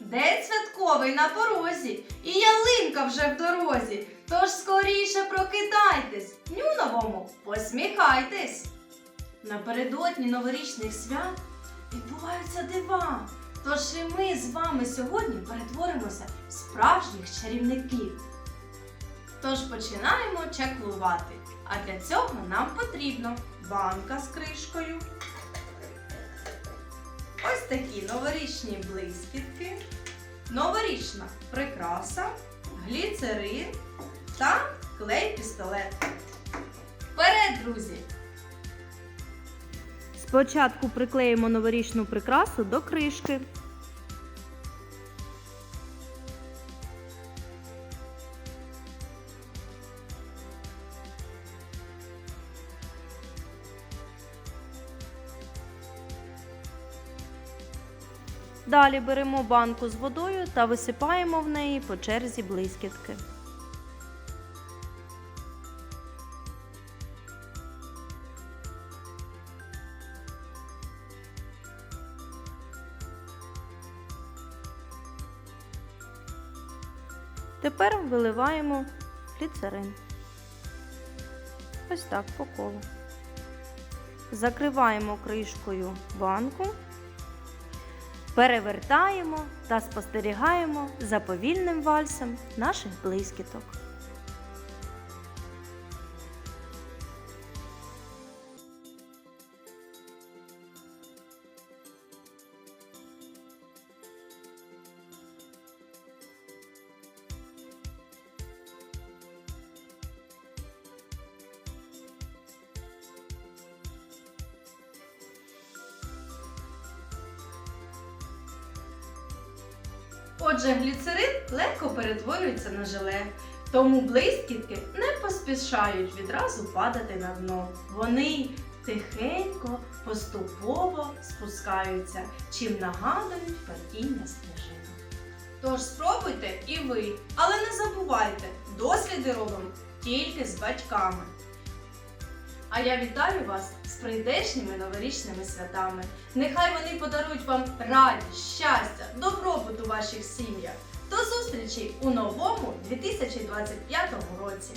День святковий на порозі, і ялинка вже в дорозі. Тож скоріше прокидайтесь, дню новому посміхайтесь. Напередодні новорічних свят відбуваються дива. Тож і ми з вами сьогодні перетворимося в справжніх чарівників. Тож починаємо чаклувати. А для цього нам потрібно банка з кришкою. Ось такі новорічні блискітки, новорічна прикраса, гліцерин та клей-пістолет. Вперед, друзі! Спочатку приклеїмо новорічну прикрасу до кришки. Далі беремо банку з водою та висипаємо в неї по черзі блискітки. Тепер виливаємо гліцерин. Ось так по колу. Закриваємо кришкою банку, перевертаємо та спостерігаємо за повільним вальсом наших блискіток. Отже, гліцерин легко перетворюється на желе, тому блискітки не поспішають відразу падати на дно. Вони тихенько, поступово спускаються, чим нагадують падіння сніжинок. Тож спробуйте і ви, але не забувайте, досліди робимо тільки з батьками. А я вітаю вас з прийдешніми новорічними святами. Нехай вони подарують вам радість, щастя, ваших сім'ях. До зустрічі у новому 2025 році!